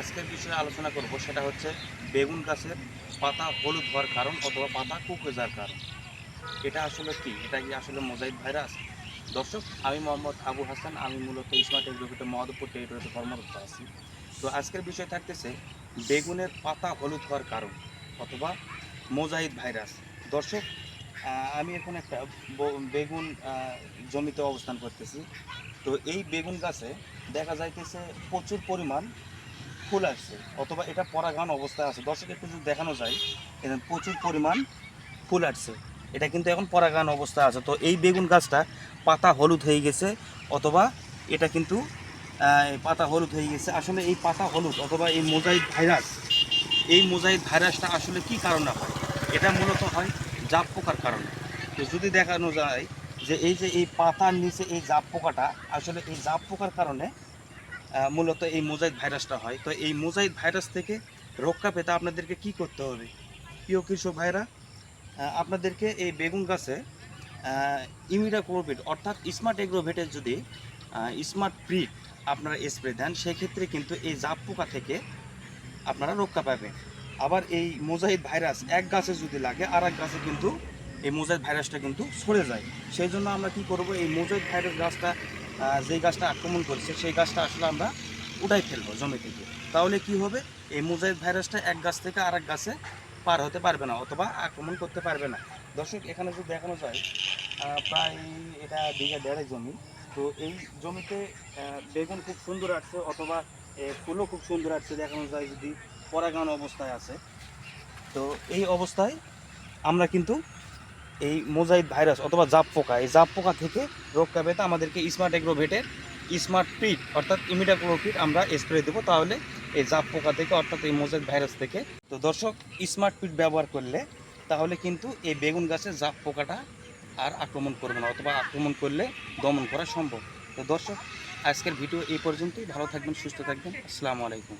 আজকের বিষয়ে আলোচনা করব, সেটা হচ্ছে বেগুন গাছের পাতা হলুদ হওয়ার কারণ অথবা পাতা কুকড়ে যাওয়ার কারণ। এটা আসলে কি? এটা কি আসলে মোজাইক ভাইরাস? দর্শক, আমি মোহাম্মদ আবু হাসান, আমি মূলত স্মার্ট এগ্রোভিটে মহাদপুর টেরিটরিতে কর্মরত আছি। তো আজকের বিষয় থাকতেছে বেগুনের পাতা হলুদ হওয়ার কারণ অথবা মোজাইক ভাইরাস। দর্শক আমি এখন একটা বেগুন জমিতে অবস্থান করতেছি। তো এই বেগুন গাছে দেখা যাইতেছে প্রচুর পরিমাণ ফুল আসছে। অথবা এটা পরাগান অবস্থায় আছে। দর্শক একটু যদি দেখানো যায় এখানে প্রচুর পরিমাণ ফুল আসছে। এটা কিন্তু এখন পরাগান অবস্থায় আছে। তো এই বেগুন গাছটা পাতা হলুদ হয়ে গেছে, অথবা এটা কিন্তু পাতা হলুদ হয়ে গেছে। আসলে এই পাতা হলুদ অথবা এই মোজাইক ভাইরাস, এই মোজাইক ভাইরাসটা আসলে কি কারণে হয়? এটা মূলত হয় জাপ পোকার কারণে। তো যদি দেখানো যায় যে এই যে এই পাতার নিচে এই জাপ পোকাটা, আসলে এই জাপ পোকার কারণে মূলত এই মোজাইক ভাইরাসটা হয়। তো এই মোজাইক ভাইরাস থেকে রক্ষা পেতে আপনাদেরকে কি করতে হবে? প্রিয় কৃষক ভাইরা আপনাদেরকে এই বেগুন গাছে ইমিডা ক্লোরোপিড অর্থাৎ স্মার্ট এগ্রোভেটের যদি স্মার্ট প্রিট আপনারা স্প্রে দেন, সেক্ষেত্রে কিন্তু এই জাপ পোকা থেকে আপনারা রক্ষা পাবেন। আবার এই মোজাইক ভাইরাস এক গাছে যদি লাগে আর এক গাছে কিন্তু এই মোজাইক ভাইরাসটা কিন্তু সরে যায়। সেই জন্য আমরা কি করব, এই মোজাইক ভাইরাস গাছটা যেই গাছটা আক্রমণ করছে, সেই গাছটা আসলে আমরা উঠাই ফেলব জমি থেকে। তাহলে কি হবে? এই মোজাইক ভাইরাসটা এক গাছ থেকে আর এক গাছে পার হতে পারবে না অথবা আক্রমণ করতে পারবে না। দর্শক, এখানে যদি দেখানো যায় প্রায় এটা বিঘা দেড়েক জমি। তো এই জমিতে বেগুন খুব সুন্দর আসছে অথবা ফুলও খুব সুন্দর আসছে দেখানো যায় যদি পরাগান অবস্থায় আছে। তো এই অবস্থায় আমরা কিন্তু এই মোজাইদ ভাইরাস অথবা জাপ পোকা, এই জাপ পোকা থেকে রক্ষা পেতে আমাদেরকে স্মার্ট এগ্রোভেটের স্মার্ট পিট অর্থাৎ ইমিডাক্লোপিট আমরা স্প্রে দেবো। তাহলে এই জাপ পোকা থেকে, অর্থাৎ এই মোজাইক ভাইরাস থেকে, তো দর্শক স্মার্ট পিট ব্যবহার করলে তাহলে কিন্তু এই বেগুন গাছের জাপ পোকাটা আর আক্রমণ করবে না, অথবা আক্রমণ করলে দমন করা সম্ভব। তো দর্শক, আজকের ভিডিও এই পর্যন্তই। ভালো থাকবেন, সুস্থ থাকবেন। আসসালামু আলাইকুম।